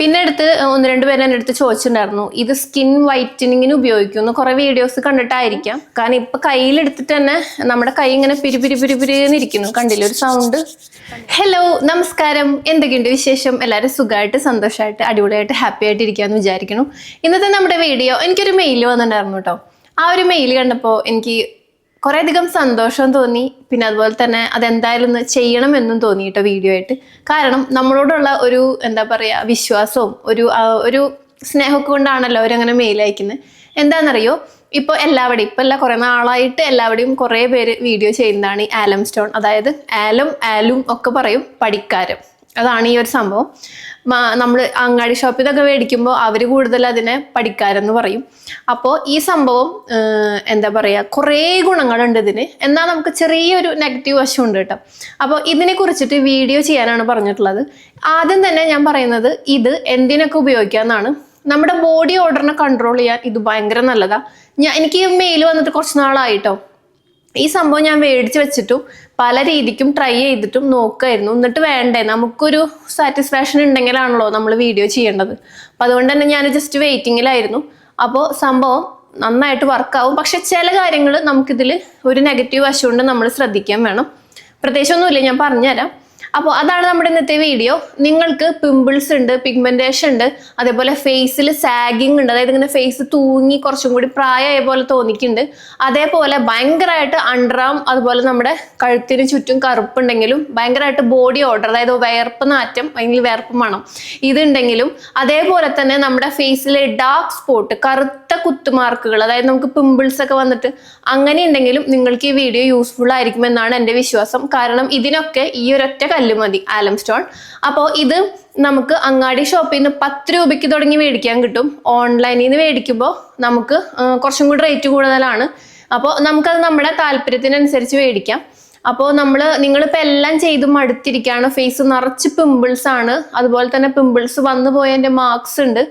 പിന്നെ അടുത്ത് ഒന്ന് രണ്ട് പേര് എന്റെ അടുത്ത് ചോദിച്ചിട്ടുണ്ടായിരുന്നു ഇത് സ്കിൻ വൈറ്റനിങ്ങിന് ഉപയോഗിക്കുന്നു കുറെ വീഡിയോസ് കണ്ടിട്ടായിരിക്കാം. കാരണം ഇപ്പൊ കയ്യിലെടുത്തിട്ട് തന്നെ നമ്മുടെ കൈ ഇങ്ങനെ പിരിപിരി പിരിപിരി എന്നിരിക്കുന്നു കണ്ടില്ല ഒരു സൗണ്ട് ഹലോ നമസ്കാരം. എന്തൊക്കെയുണ്ട് വിശേഷം? എല്ലാവരും സുഖമായിട്ട് സന്തോഷമായിട്ട് അടിപൊളിയായിട്ട് ഹാപ്പി ആയിട്ട് ഇരിക്കാന്ന് വിചാരിക്കുന്നു. ഇന്നത്തെ നമ്മുടെ വീഡിയോ എനിക്കൊരു മെയിൽ വന്നിട്ടുണ്ടായിരുന്നു കേട്ടോ. ആ ഒരു മെയിൽ കണ്ടപ്പോൾ എനിക്ക് കുറേ അധികം സന്തോഷം തോന്നി. പിന്നെ അതുപോലെ തന്നെ അതെന്തായാലും ഒന്ന് ചെയ്യണമെന്നും തോന്നി കേട്ടോ വീഡിയോ ആയിട്ട്. കാരണം നമ്മളോടുള്ള ഒരു എന്താ പറയുക വിശ്വാസവും ഒരു ഒരു സ്നേഹമൊക്കെ കൊണ്ടാണല്ലോ അവരങ്ങനെ മെയിൽ അയക്കുന്നത് എന്താണെന്നറിയോ? ഇപ്പോൾ എല്ലാവരുടെയും ഇപ്പോൾ എല്ലാ കുറേ നാളായിട്ട് എല്ലാവരുടെയും കുറേ പേര് വീഡിയോ ചെയ്യുന്നതാണ് ഈ ആലം സ്റ്റോൺ. അതായത് ആലം ആലും ഒക്കെ പറയും പഠിക്കാരം അതാണ് ഈ ഒരു സംഭവം. നമ്മൾ അങ്ങാടി ഷോപ്പിൽ നിന്നൊക്കെ മേടിക്കുമ്പോൾ അവർ കൂടുതൽ അതിനെ പഠിക്കാരെന്ന് പറയും. അപ്പോൾ ഈ സംഭവം എന്താ പറയുക കുറേ ഗുണങ്ങളുണ്ട് ഇതിന്. എന്നാൽ നമുക്ക് ചെറിയൊരു നെഗറ്റീവ് വശമുണ്ട് കേട്ടോ. അപ്പോൾ ഇതിനെ കുറിച്ചിട്ട് വീഡിയോ ചെയ്യാനാണ് പറഞ്ഞിട്ടുള്ളത്. ആദ്യം തന്നെ ഞാൻ പറയുന്നത് ഇത് എന്തിനൊക്കെ ഉപയോഗിക്കാമെന്നാണ് നമ്മുടെ ബോഡി ഓർഡറിനെ കൺട്രോൾ ചെയ്യാൻ ഇത് ഭയങ്കര നല്ലതാണ് ഞാൻ എനിക്ക് മെയിൽ വന്നിട്ട് കുറച്ച് നാളായിട്ടോ ഈ സംഭവം ഞാൻ മേടിച്ച് വെച്ചിട്ടും പല രീതിക്കും ട്രൈ ചെയ്തിട്ടും നോക്കുമായിരുന്നു എന്നിട്ട് വേണ്ടേ? നമുക്കൊരു സാറ്റിസ്ഫാക്ഷൻ ഉണ്ടെങ്കിലാണല്ലോ നമ്മൾ വീഡിയോ ചെയ്യേണ്ടത്. അപ്പം അതുകൊണ്ട് തന്നെ ഞാൻ ജസ്റ്റ് വെയിറ്റിങ്ങിലായിരുന്നു അപ്പോൾ സംഭവം നന്നായിട്ട് വർക്കാവും പക്ഷെ ചില കാര്യങ്ങൾ നമുക്കിതിൽ ഒരു നെഗറ്റീവ് വശമുണ്ട് നമ്മൾ ശ്രദ്ധിക്കാൻ വേണം. പ്രത്യേകിച്ചൊന്നുമില്ല ഞാൻ പറഞ്ഞുതരാം. അപ്പോൾ അതാണ് നമ്മുടെ ഇന്നത്തെ വീഡിയോ നിങ്ങൾക്ക് പിമ്പിൾസ് ഉണ്ട് പിഗ്മെന്റേഷൻ ഉണ്ട് അതേപോലെ ഫേസിൽ സാഗിങ് ഉണ്ട്. അതായത് ഇങ്ങനെ ഫേസ് തൂങ്ങി കുറച്ചും കൂടി പ്രായമായ പോലെ തോന്നിക്കുന്നുണ്ട് അതേപോലെ ഭയങ്കരമായിട്ട് അണ്ടറാം അതുപോലെ നമ്മുടെ കഴുത്തിന് ചുറ്റും കറുപ്പുണ്ടെങ്കിലും ഭയങ്കരമായിട്ട് ബോഡി ഓർഡർ അതായത് വിയർപ്പ് നാറ്റം അല്ലെങ്കിൽ വിയർപ്പ് മണം ഇതുണ്ടെങ്കിലും അതേപോലെ തന്നെ നമ്മുടെ ഫേസിലെ ഡാർക്ക് സ്പോട്ട് കറുത്ത കുത്തുമാർക്കുകൾ അതായത് നമുക്ക് പിമ്പിൾസ് ഒക്കെ വന്നിട്ട് അങ്ങനെ ഉണ്ടെങ്കിലും നിങ്ങൾക്ക് ഈ വീഡിയോ യൂസ്ഫുൾ ആയിരിക്കുമെന്നാണ് എന്റെ വിശ്വാസം. കാരണം ഇതിനൊക്കെ ഈ ഒരൊറ്റ കല്ല് മതി ആലം സ്റ്റോൺ. അപ്പോൾ ഇത് നമുക്ക് അങ്ങാടി ഷോപ്പിൽ നിന്ന് പത്ത് രൂപയ്ക്ക് തുടങ്ങി മേടിക്കാൻ കിട്ടും. ഓൺലൈനിൽ നിന്ന് മേടിക്കുമ്പോൾ നമുക്ക് കുറച്ചും കൂടി റേറ്റ് കൂടുതലാണ്. അപ്പോൾ നമുക്കത് നമ്മുടെ താല്പര്യത്തിനനുസരിച്ച് മേടിക്കാം. അപ്പോൾ നമ്മൾ നിങ്ങളിപ്പോൾ എല്ലാം ചെയ്ത് മടുത്തിരിക്കുകയാണ് ഫേസ് നിറച്ച് പിമ്പിൾസ് ആണ്. അതുപോലെ തന്നെ പിമ്പിൾസ് വന്നു പോയതിന്റെ മാർക്സ് ഉണ്ട്.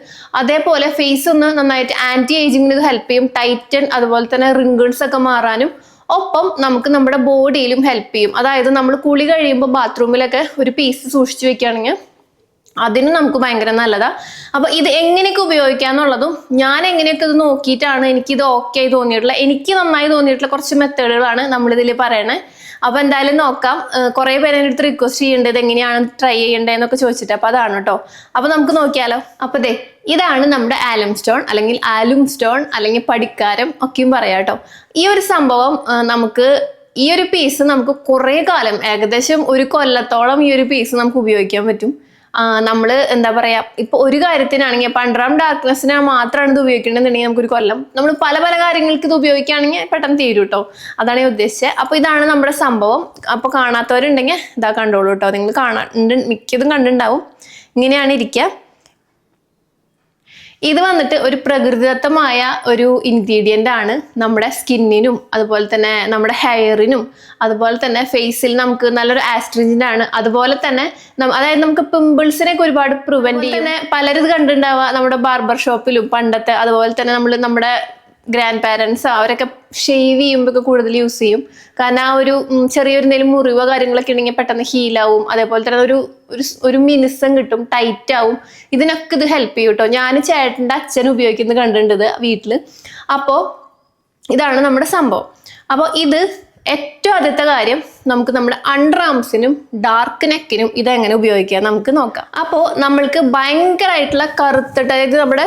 അതേപോലെ ഫേസ് ഒന്ന് നന്നായിട്ട് ആന്റി ഏജിങ്ങിന് ഇത് ഹെൽപ്പ് ചെയ്യും. ടൈറ്റൻ അതുപോലെ തന്നെ റിങ്കിൾസ് ഒക്കെ മാറാനും. ഒപ്പം നമുക്ക് നമ്മുടെ ബോഡിയിലും ഹെൽപ്പ് ചെയ്യും. അതായത് നമ്മൾ കുളി കഴിയുമ്പോൾ ബാത്റൂമിലൊക്കെ ഒരു പീസ് സൂക്ഷിച്ചു വെക്കുകയാണെങ്കിൽ അതിനും നമുക്ക് ഭയങ്കര നല്ലതാ. അപ്പൊ ഇത് എങ്ങനെയൊക്കെ ഉപയോഗിക്കാന്നുള്ളതും ഞാൻ എങ്ങനെയൊക്കെ ഇത് നോക്കിയിട്ടാണ് എനിക്ക് ഇത് ഓക്കെ ആയി തോന്നിയിട്ടുള്ളത് എനിക്ക് നന്നായി തോന്നിയിട്ടുള്ള കുറച്ച് മെത്തേഡുകളാണ് നമ്മൾ ഇതിൽ പറയണേ. അപ്പൊ എന്തായാലും നോക്കാം. കുറേ പേര് എന്റെ അടുത്ത് റിക്വസ്റ്റ് ചെയ്യേണ്ടത് എങ്ങനെയാണ് ട്രൈ ചെയ്യേണ്ടതെന്നൊക്കെ ചോദിച്ചിട്ട്. അപ്പൊ അതാണ് കേട്ടോ അപ്പൊ നമുക്ക് നോക്കിയാലോ. അപ്പൊ ദേ ഇതാണ് നമ്മുടെ ആലം സ്റ്റോൺ അല്ലെങ്കിൽ ആലും സ്റ്റോൺ അല്ലെങ്കിൽ പടിക്കാരം ഒക്കെയും പറയാം കേട്ടോ. ഈ ഒരു സംഭവം നമുക്ക് ഈ ഒരു പീസ് നമുക്ക് കുറേ കാലം ഏകദേശം ഒരു കൊല്ലത്തോളം ഈ ഒരു പീസ് നമുക്ക് ഉപയോഗിക്കാൻ പറ്റും. നമ്മൾ എന്താ പറയാ ഇപ്പൊ ഒരു കാര്യത്തിനാണെങ്കിൽ ഇപ്പൊ അണ്ടറാം ഡാർക്ക്നെസ്സിന് മാത്രമാണ് ഇത് ഉപയോഗിക്കേണ്ടതെന്നുണ്ടെങ്കിൽ നമുക്കൊരു കൊല്ലം. നമ്മൾ പല പല കാര്യങ്ങൾക്ക് ഇത് ഉപയോഗിക്കുകയാണെങ്കിൽ പെട്ടെന്ന് തീരും കേട്ടോ. അതാണ് ഉദ്ദേശിച്ചത്. അപ്പൊ ഇതാണ് നമ്മുടെ സംഭവം. അപ്പൊ കാണാത്തവരുണ്ടെങ്കിൽ ഇതാ കണ്ടോളൂ കേട്ടോ. നിങ്ങൾ കാണാൻ മിക്കതും കണ്ടിട്ടുണ്ടാവും. ഇങ്ങനെയാണ് ഇരിക്കുക. ഇത് വന്നിട്ട് ഒരു പ്രകൃതിദത്തമായ ഒരു ഇൻഗ്രീഡിയന്റ് ആണ് നമ്മുടെ സ്കിന്നിനും അതുപോലെ തന്നെ നമ്മുടെ ഹെയറിനും അതുപോലെ തന്നെ ഫേസിൽ നമുക്ക് നല്ലൊരു ആസ്ട്രിജന്റ് ആണ്. അതുപോലെ തന്നെ അതായത് നമുക്ക് പിമ്പിൾസിനൊക്കെ ഒരുപാട് പ്രിവെന്റ് ചെയ്യുന്ന തന്നെ പലരും കണ്ടിട്ടുണ്ടാവുക നമ്മുടെ ബാർബർ ഷോപ്പിലും പണ്ടത്തെ അതുപോലെ തന്നെ നമ്മൾ നമ്മുടെ ഗ്രാൻഡ് പാരൻസ് അവരൊക്കെ ഷേവ് ചെയ്യുമ്പോൾ ഒക്കെ കൂടുതൽ യൂസ് ചെയ്യും. കാരണം ആ ഒരു ചെറിയൊരു എന്തെങ്കിലും മുറിവോ കാര്യങ്ങളൊക്കെ ഉണ്ടെങ്കിൽ പെട്ടെന്ന് ഹീലാവും അതേപോലെ തന്നെ ഒരു ഒരു മിനുസം കിട്ടും ടൈറ്റ് ആവും. ഇതിനൊക്കെ ഇത് ഹെൽപ്പ് ചെയ്യും കേട്ടോ ഞാൻ ചേട്ടന്റെ അച്ഛൻ ഉപയോഗിക്കുന്നത് കണ്ടിട്ടുണ്ട് വീട്ടിൽ അപ്പോൾ ഇതാണ് നമ്മുടെ സംഭവം. അപ്പോൾ ഇത് ഏറ്റവും ആദ്യത്തെ കാര്യം നമുക്ക് നമ്മുടെ അണ്ടർ ആംസിനും ഡാർക്ക് നെക്കിനും ഇതെങ്ങനെ ഉപയോഗിക്കാം നമുക്ക് നോക്കാം. അപ്പോൾ നമ്മൾക്ക് ഭയങ്കരമായിട്ടുള്ള കറുത്തിട്ട് അതായത് നമ്മുടെ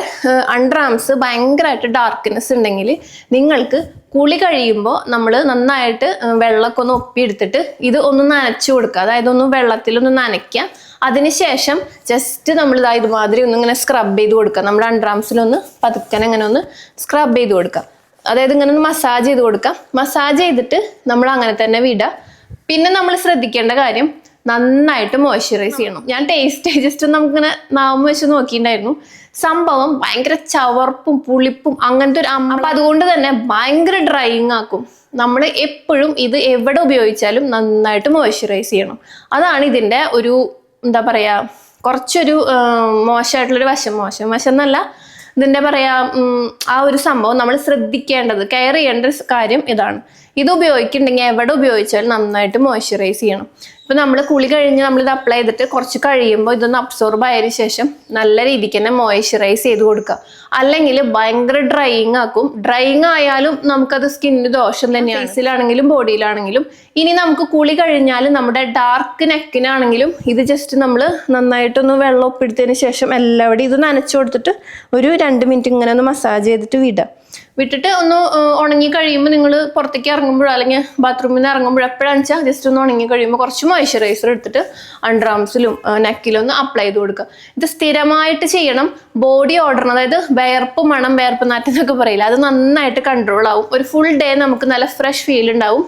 അണ്ടർ ആംസ് ഭയങ്കരമായിട്ട് ഡാർക്ക്നെസ് ഉണ്ടെങ്കിൽ നിങ്ങൾക്ക് കുളി കഴിയുമ്പോൾ നമ്മൾ നന്നായിട്ട് വെള്ളമൊക്കെ ഒന്ന് ഒപ്പിയെടുത്തിട്ട് ഇത് ഒന്ന് നനച്ചു കൊടുക്കുക. അതായത് ഒന്ന് വെള്ളത്തിലൊന്ന് നനയ്ക്കുക. അതിനുശേഷം ജസ്റ്റ് നമ്മൾ ഇതാ ഇതുമാതിരി ഒന്ന് ഇങ്ങനെ സ്ക്രബ് ചെയ്ത് കൊടുക്കുക. നമ്മുടെ അണ്ടർ ആംസിലൊന്ന് പതുക്കനെ അങ്ങനെ ഒന്ന് സ്ക്രബ് ചെയ്ത് കൊടുക്കുക. അതായത് ഇങ്ങനെ മസാജ് ചെയ്ത് കൊടുക്കാം. മസാജ് ചെയ്തിട്ട് നമ്മൾ അങ്ങനെ തന്നെ വിടുക പിന്നെ നമ്മൾ ശ്രദ്ധിക്കേണ്ട കാര്യം നന്നായിട്ട് മോയ്സ്ചറൈസ് ചെയ്യണം. ഞാൻ ടേസ്റ്റ് ജസ്റ്റ് നമുക്കിങ്ങനെ നാമം വെച്ച് നോക്കിയിട്ടുണ്ടായിരുന്നു. സംഭവം ഭയങ്കര ചവർപ്പും പുളിപ്പും അങ്ങനത്തെ ഒരു അപ്പൊ അതുകൊണ്ട് തന്നെ ഭയങ്കര ഡ്രൈയിങ് ആക്കും. നമ്മൾ എപ്പോഴും ഇത് എവിടെ ഉപയോഗിച്ചാലും നന്നായിട്ട് മോയ്സ്ചറൈസ് ചെയ്യണം. അതാണ് ഇതിന്റെ ഒരു എന്താ പറയുക കുറച്ചൊരു മോശമായിട്ടുള്ളൊരു വശം. മോശം വശം എന്നല്ല ഇതിന്റെ പറയാ ആ ഒരു സംഭവം നമ്മൾ ശ്രദ്ധിക്കേണ്ടത് കെയർ ചെയ്യേണ്ട കാര്യം ഇതാണ്. ഇത് ഉപയോഗിക്കുന്നുണ്ടെങ്കിൽ എവിടെ ഉപയോഗിച്ചാലും നന്നായിട്ട് മോയ്സ്ചറൈസ് ചെയ്യണം. ഇപ്പൊ നമ്മൾ കുളി കഴിഞ്ഞ് നമ്മൾ ഇത് അപ്ലൈ ചെയ്തിട്ട് കുറച്ച് കഴിയുമ്പോൾ ഇതൊന്ന് അബ്സോർബ് ആയതിനു ശേഷം നല്ല രീതിക്ക് തന്നെ മോയ്സ്ചറൈസ് ചെയ്ത് കൊടുക്കുക അല്ലെങ്കിൽ ഭയങ്കര ഡ്രൈയിങ് ആക്കും. ഡ്രൈയിങ് ആയാലും നമുക്കത് സ്കിന്നിന് ദോഷം തന്നെയാണ്. ഫേസിലാണെങ്കിലും ബോഡിയിലാണെങ്കിലും ഇനി നമുക്ക് കുളി കഴിഞ്ഞാൽ നമ്മുടെ ഡാർക്ക് നെക്കിനാണെങ്കിലും ഇത് ജസ്റ്റ് നമ്മൾ നന്നായിട്ടൊന്ന് വെള്ളം ഒപ്പിടുത്തതിന് ശേഷം എല്ലാവിടെയും ഇത് നനച്ചു കൊടുത്തിട്ട് ഒരു രണ്ട് മിനിറ്റ് ഇങ്ങനെ ഒന്ന് മസാജ് ചെയ്തിട്ട് വിടാം. വിട്ടിട്ട് ഒന്ന് ഉണങ്ങി കഴിയുമ്പോൾ നിങ്ങൾ പുറത്തേക്ക് ഇറങ്ങുമ്പോഴോ അല്ലെങ്കിൽ ബാത്റൂമിൽ നിന്ന് ഇറങ്ങുമ്പോഴോ എപ്പോഴാണെന്ന് വെച്ചാൽ ജസ്റ്റ് ഒന്ന് ഉണങ്ങി കഴിയുമ്പോൾ കുറച്ച് മോയ്സ്ചറൈസർ എടുത്തിട്ട് അണ്ടർ ആംസിലും നെക്കിലും ഒന്ന് അപ്ലൈ ചെയ്ത് കൊടുക്കുക. ഇത് സ്ഥിരമായിട്ട് ചെയ്യണം. ബോഡി ഓടണം അതായത് വേർപ്പ് മണം വേർപ്പ് നാറ്റം എന്നൊക്കെ പറയില്ല അത് നന്നായിട്ട് കൺട്രോൾ ആവും. ഒരു ഫുൾ ഡേ നമുക്ക് നല്ല ഫ്രഷ് ഫീൽ ഉണ്ടാവും.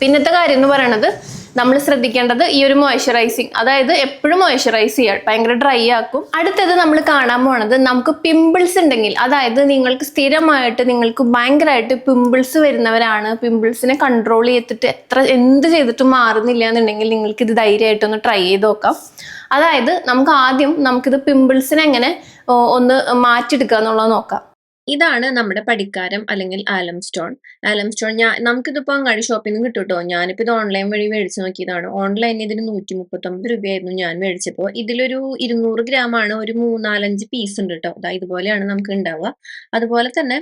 പിന്നത്തെ കാര്യം എന്ന് പറയണത് നമ്മൾ ശ്രദ്ധിക്കേണ്ടത് ഈ ഒരു മോയ്സ്ചറൈസിങ് അതായത് എപ്പോഴും മോയ്സ്ചറൈസ് ചെയ്യുക ഭയങ്കര ഡ്രൈ ആക്കും. അടുത്തത് നമ്മൾ കാണാൻ പോണത് നമുക്ക് പിമ്പിൾസ് ഉണ്ടെങ്കിൽ അതായത് നിങ്ങൾക്ക് സ്ഥിരമായിട്ട് നിങ്ങൾക്ക് ഭയങ്കരമായിട്ട് പിമ്പിൾസ് വരുന്നവരാണ്. പിമ്പിൾസിനെ കൺട്രോൾ ചെയ്തിട്ട് എത്ര എന്ത് ചെയ്തിട്ടും മാറുന്നില്ല എന്നുണ്ടെങ്കിൽ നിങ്ങൾക്ക് ഇത് ധൈര്യമായിട്ടൊന്ന് ട്രൈ ചെയ്ത് നോക്കാം. അതായത് നമുക്ക് ആദ്യം നമുക്കിത് പിമ്പിൾസിനെ എങ്ങനെ ഒന്ന് മാറ്റിയെടുക്കുക എന്നുള്ളത് നോക്കാം. ഇതാണ് നമ്മുടെ പടിക്കാരം അല്ലെങ്കിൽ ആലം സ്റ്റോൺ. ആലം സ്റ്റോൺ ഞാൻ നമുക്കിതിപ്പോൾ അങ്ങാടി ഷോപ്പിൽ നിന്ന് കിട്ടും കേട്ടോ ഞാനിപ്പോൾ ഇത് ഓൺലൈൻ വഴി മേടിച്ചു നോക്കിയതാണ്. ഓൺലൈനിൽ ഇതിന് നൂറ്റി മുപ്പത്തൊമ്പത് രൂപയായിരുന്നു ഞാൻ മേടിച്ചപ്പോൾ ഇതിലൊരു ഇരുന്നൂറ് ഗ്രാം ആണ് ഒരു മൂന്നാലഞ്ച് പീസ് ഉണ്ട് കേട്ടോ ദാ ഇതുപോലെയാണ് നമുക്ക് ഉണ്ടാവുക അതുപോലെ തന്നെ